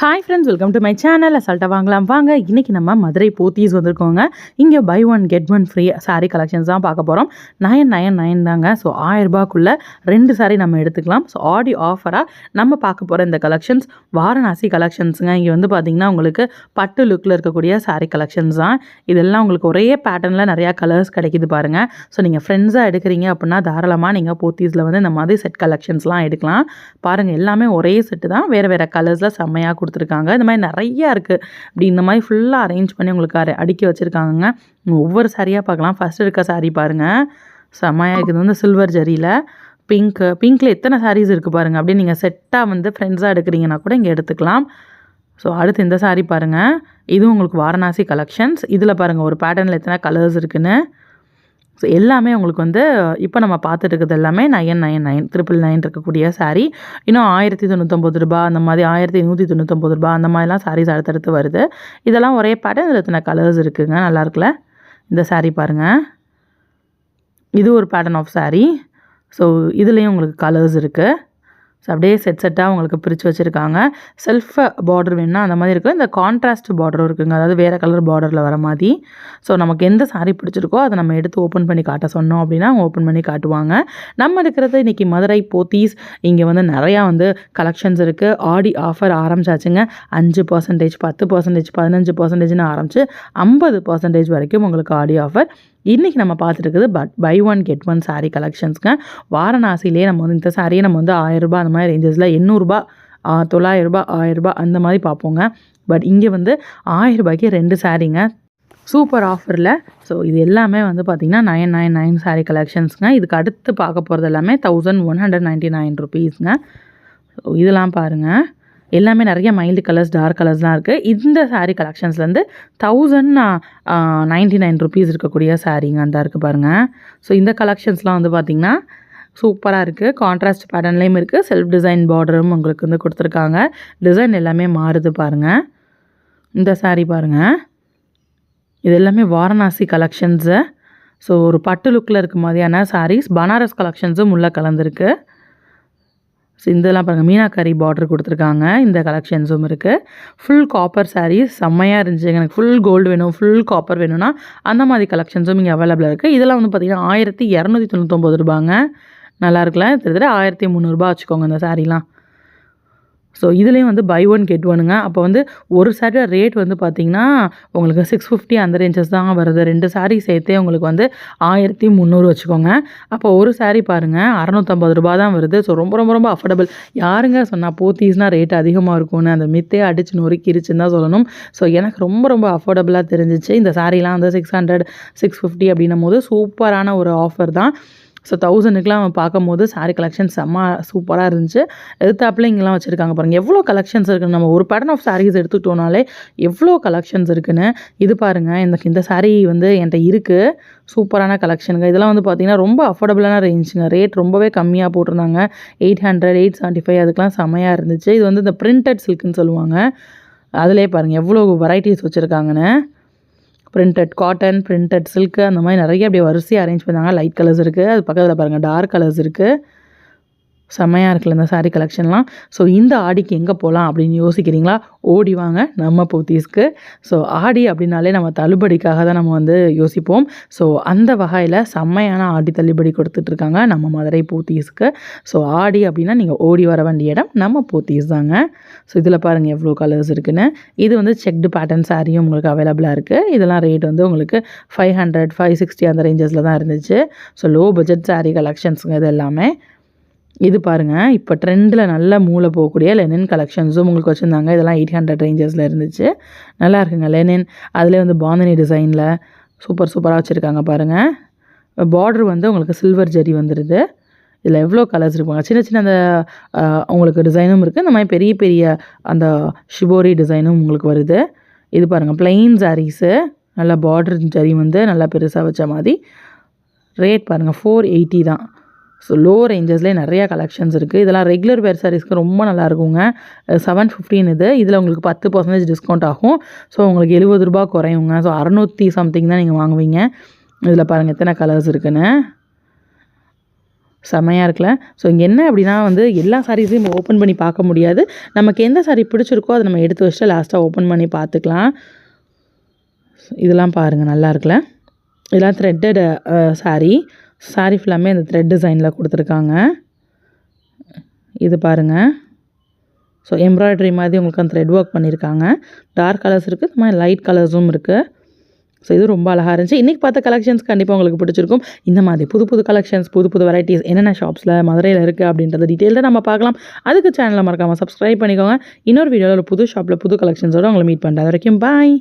Hi friends welcome to my channel அசால்ட்டாக வாங்கலாம். வாங்க இன்றைக்கி நம்ம மதுரை போத்தீஸ் வந்திருக்கோங்க. இங்கே buy one get one free sari collections தான் பார்க்க போகிறோம் நயன் நயன் நயன் தாங்க. ஸோ ஆயிரரூபாக்குள்ளே ரெண்டு சாரீ நம்ம எடுத்துக்கலாம். ஸோ ஆடி ஆஃபராக நம்ம பார்க்க போகிற இந்த கலெக்ஷன்ஸ் வாரணாசி கலெக்ஷன்ஸுங்க இங்கே வந்து பார்த்திங்கன்னா உங்களுக்கு பட்டு லுக்கில் இருக்கக்கூடிய சாரீ கலெக்ஷன்ஸ் தான். இதெல்லாம் உங்களுக்கு ஒரே பேட்டர்னில் நிறையா கலர்ஸ் கிடைக்குது பாருங்கள் ஸோ நீங்கள் ஃப்ரெண்ட்ஸாக எடுக்கிறீங்க அப்படின்னா தாராளமாக நீங்கள் போத்தீஸில் வந்து இந்த மாதிரி செட் கலெக்ஷன்ஸ்லாம் எடுக்கலாம். பாருங்கள் எல்லாமே ஒரே செட்டு தான். வேறு வேறு கலர்ஸில் செம்மையாக கொடுத்துருக்காங்க. இந்த மாதிரி நிறையா இருக்குது அப்படி இந்த மாதிரி ஃபுல்லாக அரேஞ்ச் பண்ணி உங்களுக்கு அரை அடுக்கி வச்சுருக்காங்க ஒவ்வொரு சாரியாக பார்க்கலாம். ஃபஸ்ட்டு இருக்க saree பாருங்கள் செம்மையாக இருக்குது. வந்து சில்வர் ஜரியில் பிங்க்கு பிங்க்கில் எத்தனை சாரீஸ் இருக்குது பாருங்கள் அப்படியே நீங்கள் செட்டாக வந்து ஃப்ரெண்ட்ஸாக எடுக்கிறீங்கன்னா கூட இங்கே எடுத்துக்கலாம். ஸோ அடுத்து இந்த saree பாருங்கள் இதுவும் உங்களுக்கு வாரணாசி கலெக்ஷன்ஸ் இதில் பாருங்கள் ஒரு பேட்டர்னில் எத்தனை கலர்ஸ் இருக்குன்னு. ஸோ எல்லாமே உங்களுக்கு வந்து இப்போ நம்ம பார்த்துட்டு இருக்கிறது எல்லாமே nine nine nine triple nine இருக்கக்கூடிய சாரீ இன்னும் ஆயிரத்தி தொண்ணூத்தொம்பது ரூபா அந்த மாதிரி ஆயிரத்தி நூற்றி தொண்ணூத்தொம்பது ரூபா அந்த மாதிரிலாம் சாரீஸ் அடுத்தடுத்து வருது. இதெல்லாம் ஒரே பேட்டர்ன் இதில் இத்தனை கலர்ஸ் இருக்குங்க. நல்லா இருக்குல்ல? இந்த சாரீ பாருங்கள் இது ஒரு பேட்டர்ன் ஆஃப் சாரீ ஸோ இதுலேயும் உங்களுக்கு கலர்ஸ் இருக்குது ஸோ அப்படியே செட் செட்டாக உங்களுக்கு பிரித்து வச்சுருக்காங்க. செல்ஃப் பார்டர் வேணும்னா அந்த மாதிரி இருக்குது இந்த கான்ட்ராஸ்ட் பார்டரும் இருக்குங்க. அதாவது வேறு கலர் பார்டரில் வர மாதிரி. ஸோ நமக்கு எந்த சாரீ பிடிச்சிருக்கோ அதை நம்ம எடுத்து ஓப்பன் பண்ணி காட்ட சொன்னோம் அப்படின்னா அவங்க ஓப்பன் பண்ணி காட்டுவாங்க. நம்ம இருக்கிறது இன்றைக்கி மதுரை போத்தீஸ். இங்கே வந்து நிறையா வந்து கலெக்ஷன்ஸ் இருக்குது ஆடி ஆஃபர் ஆரம்பிச்சாச்சுங்க. அஞ்சு பர்சன்டேஜ் பத்து பர்சன்டேஜ் பதினஞ்சு பர்சன்டேஜ்னு ஆரம்பித்து ஐம்பது பர்சன்டேஜ் வரைக்கும் உங்களுக்கு ஆடி ஆஃபர் இன்றைக்கி நம்ம பார்த்துருக்குது but buy one get one sari கலெக்ஷன்ஸ்ங்க வாரணாசிலே நம்ம வந்து இந்த சாரியை நம்ம வந்து ஆயிரரூபா அந்த மாதிரி ரேஞ்சஸில் எண்ணூறுரூபா தொள்ளாயிரரூபா ஆயிரரூபா அந்த மாதிரி பார்ப்போங்க. பட் இங்கே வந்து ஆயிரரூபாய்க்கு ரெண்டு சாரீங்க சூப்பர் ஆஃபரில் ஸோ இது எல்லாமே வந்து பார்த்திங்கன்னா நைன் நைன் நைன் சாரீ கலெக்ஷன்ஸுங்க இதுக்கு அடுத்து பார்க்க போகிறது எல்லாமே thousand one hundred ninety nine ருபீஸுங்க so இதெல்லாம் பாருங்கள் எல்லாமே நிறைய மைல்டு கலர்ஸ் டார்க் கலர்ஸ்லாம் இருக்குது இந்த சாரீ கலெக்ஷன்ஸ்லேருந்து தௌசண்ட் நைன்ட்டி நைன் ருபீஸ் இருக்கக்கூடிய சாரீங்க அந்த இருக்குது பாருங்கள் ஸோ இந்த கலெக்ஷன்ஸ்லாம் வந்து பார்த்திங்கன்னா சூப்பராக இருக்குது கான்ட்ராஸ்ட் பேட்டர்ன்லேயும் இருக்குது செல்ஃப் டிசைன் பார்டரும் உங்களுக்கு வந்து கொடுத்துருக்காங்க. டிசைன் எல்லாமே மாறுது பாருங்கள் இந்த சாரீ பாருங்கள் இது எல்லாமே வாரணாசி கலெக்ஷன்ஸு ஸோ ஒரு பட்டு லுக்கில் இருக்க மாதிரியான சாரீஸ் பனாரஸ் கலெக்ஷன்ஸும் உள்ளே கலந்துருக்கு. ஸோ இதெல்லாம் பாருங்கள் மீனாக்கரி பார்டர் கொடுத்துருக்காங்க. இந்த கலெக்ஷன்ஸும் இருக்குது ஃபுல் காப்பர் சாரீஸ் செம்மையாக இருந்துச்சு எனக்கு ஃபுல் கோல்டு வேணும் ஃபுல் காப்பர் வேணும்னா அந்த மாதிரி கலெக்ஷன்ஸும் இங்கே அவைலபிளாக இருக்குது இதெல்லாம் வந்து பார்த்திங்கன்னா ஆயிரத்தி இரநூத்தி தொண்ணூத்தொம்பது ரூபாங்க. நல்லா இருக்கலாம். கிட்டத்தட்ட ஆயிரத்தி முந்நூறுரூபா வச்சுக்கோங்க இந்த சாரீலாம் ஸோ இதுலேயும் வந்து பை ஒன் கெட் ஒனுங்க அப்போ வந்து ஒரு சாரியோட ரேட் வந்து பார்த்திங்கன்னா உங்களுக்கு சிக்ஸ் ஃபிஃப்டி அந்த ரேஞ்சஸ் தான் வருது. ரெண்டு சாரீ சேர்த்தே உங்களுக்கு வந்து ஆயிரத்தி முந்நூறு வச்சுக்கோங்க. அப்போ ஒரு சாரீ பாருங்கள் அறநூற்றம்பது ரூபா தான் வருது. ஸோ ரொம்ப ரொம்ப ரொம்ப அஃபோர்டபுள் யாருங்க சொன்னால் போத்தீஸ்னால் ரேட் அதிகமாக இருக்கும்னு. அந்த மித்தே அடிச்சு நொறுக்கிருச்சுன்னு தான் சொல்லணும். ஸோ எனக்கு ரொம்ப ரொம்ப அஃபோர்டபுளாக தெரிஞ்சிச்சு. இந்த சாரீலாம் வந்து சிக்ஸ் ஹண்ட்ரட் சிக்ஸ் ஃபிஃப்டி அப்படின்னும் போது சூப்பரான ஒரு ஆஃபர் தான். ஸோ தௌசண்ட்க்குலாம் பார்க்கும்போது சாரீ கலெக்ஷன் செம்ம சூப்பராக இருந்துச்சு. எதிர்த்தாப்புல இங்கெல்லாம் வச்சுருக்காங்க பாருங்கள் எவ்வளோ கலெக்ஷன்ஸ் இருக்குன்னு நம்ம ஒரு பேட்டர்ன் ஆஃப் சாரீஸ் எடுத்துக்கிட்டோனாலே எவ்வளோ கலெக்ஷன்ஸ் இருக்குன்னு இது பாருங்கள் இந்த இந்த சாரீ வந்து என்கிட்ட இருக்குது சூப்பரான கலெக்ஷனுங்க இதெல்லாம் வந்து பார்த்திங்கன்னா ரொம்ப அஃபோர்டபுளான ரேஞ்சுங்க ரேட் ரொம்பவே கம்மியாக போட்டிருந்தாங்க. Eight hundred eight seventy five அதுக்கெலாம் செம்மையாக இருந்துச்சு. இது வந்து இந்த பிரிண்டட் சில்க்குன்னு சொல்லுவாங்க. அதிலே பாருங்கள் எவ்வளோ வெரைட்டிஸ் வச்சுருக்காங்கன்னு. பிரிண்டட் காட்டன் பிரிண்டட் சில்க்கு அந்த மாதிரி நிறைய அப்படியே வரிசையாக அரேஞ்ச் பண்ணாங்க. லைட் கலர்ஸ் இருக்குது அது பக்கத்தில் பாருங்கள் டார்க் கலர்ஸ் இருக்குது செம்மையாக இருக்குல்ல இந்த சாரீ கலெக்ஷன்லாம் ஸோ இந்த ஆடிக்கு எங்கே போகலாம் அப்படின்னு யோசிக்கிறீங்களா? ஓடி வாங்க நம்ம போத்தீஸ்க்கு. ஸோ ஆடி அப்படின்னாலே நம்ம தள்ளுபடிக்காக தான் நம்ம வந்து யோசிப்போம். ஸோ அந்த வகையில் செம்மையான ஆடி தள்ளுபடி கொடுத்துட்ருக்காங்க நம்ம மதுரை போத்தீஸ்க்கு. ஸோ ஆடி அப்படின்னா நீங்கள் ஓடி வர வேண்டிய இடம் நம்ம போத்தீஸ் தாங்க. ஸோ இதில் பாருங்கள் எவ்வளோ கலர்ஸ் இருக்குன்னு. இது வந்து செக்டு பேட்டர்ன் சாரியும் உங்களுக்கு அவைலபிளாக இருக்குது இதெல்லாம் ரேட் வந்து உங்களுக்கு ஃபைவ் ஹண்ட்ரட் ஃபைவ் சிக்ஸ்டி அந்த ரேஞ்சஸில் தான் இருந்துச்சு. ஸோ லோ பட்ஜெட் சாரீ கலெக்ஷன்ஸுங்க இது எல்லாமே. இது பாருங்கள் இப்போ ட்ரெண்டில் நல்ல மூளை போகக்கூடிய லெனின் கலெக்ஷன்ஸும் உங்களுக்கு வச்சுருந்தாங்க. இதெல்லாம் எயிட் ஹண்ட்ரட் ரேஞ்சஸில் இருந்துச்சு. நல்லா இருக்குங்க லெனின் அதிலே வந்து பாந்தனி டிசைனில் சூப்பர் சூப்பராக வச்சுருக்காங்க பாருங்கள் பார்டர் வந்து உங்களுக்கு சில்வர் ஜெரி வந்துடுது இதில் எவ்வளோ கலர்ஸ் இருப்பாங்க? சின்ன சின்ன அந்த உங்களுக்கு டிசைனும் இருக்குது இந்த மாதிரி பெரிய பெரிய அந்த ஷிபோரி டிசைனும் உங்களுக்கு வருது. இது பாருங்கள் பிளெயின் சாரீஸு நல்லா பார்டர் ஜரி வந்து நல்லா பெருசாக வச்ச மாதிரி. ரேட் பாருங்கள் ஃபோர் எயிட்டி தான். ஸோ லோ ரேஞ்சஸ்லேயே நிறையா கலெக்ஷன்ஸ் இருக்குது இதெல்லாம் ரெகுலர் வேர் சாரீஸ்க்கு ரொம்ப நல்லா இருக்குங்க. செவன் ஃபிஃப்டின் இது. இதில் உங்களுக்கு பத்து பர்சன்டேஜ் டிஸ்கவுண்ட் ஆகும். ஸோ உங்களுக்கு எழுபது ரூபா குறையுங்க. ஸோ அறநூற்றி சம்திங் தான் நீங்கள் வாங்குவீங்க. இதில் பாருங்கள் எத்தனை கலர்ஸ் இருக்குன்னு. செமையாக இருக்குல்ல. ஸோ இங்கே என்ன அப்படின்னா வந்து எல்லா சாரீஸையும் நம்ம ஓப்பன் பண்ணி பார்க்க முடியாது. நமக்கு எந்த சாரீ பிடிச்சிருக்கோ அதை நம்ம எடுத்து வச்சுட்டு லாஸ்ட்டாக ஓப்பன் பண்ணி பார்த்துக்கலாம். இதெல்லாம் பாருங்கள் நல்லா இருக்குல்ல. இதெல்லாம் த்ரெட்டட் சாரீ சாரி ஃபுல்லாமே அந்த த்ரெட் டிசைனில் கொடுத்துருக்காங்க. இது பாருங்கள் ஸோ எம்ப்ராய்டரி மாதிரி உங்களுக்கு அந்த த்ரெட் ஒர்க் பண்ணியிருக்காங்க டார்க் கலர்ஸ் இருக்குது இந்த மாதிரி லைட் கலர்ஸும் இருக்குது ஸோ இது ரொம்ப அழகாக இருந்துச்சு. இன்றைக்கி பார்த்த கலெக்ஷன்ஸ் கண்டிப்பாக உங்களுக்கு பிடிச்சிருக்கும். இந்த மாதிரி புது புது கலெக்ஷன்ஸ் புது புது வெரைட்டிஸ் என்னென்ன ஷாப்ஸில் மதுரையில் இருக்குது அப்படின்றத டீட்டெயிலாக நம்ம பார்க்கலாம். அதுக்கு சேனலில் மறக்காமல் சப்ஸ்கிரைப் பண்ணிக்கோங்க. இன்னொரு வீடியோவில் ஒரு புது ஷாப்பில் புது கலெக்ஷன்ஸோடு உங்களை மீட் பண்ணுறேன் வரைக்கும் பாய்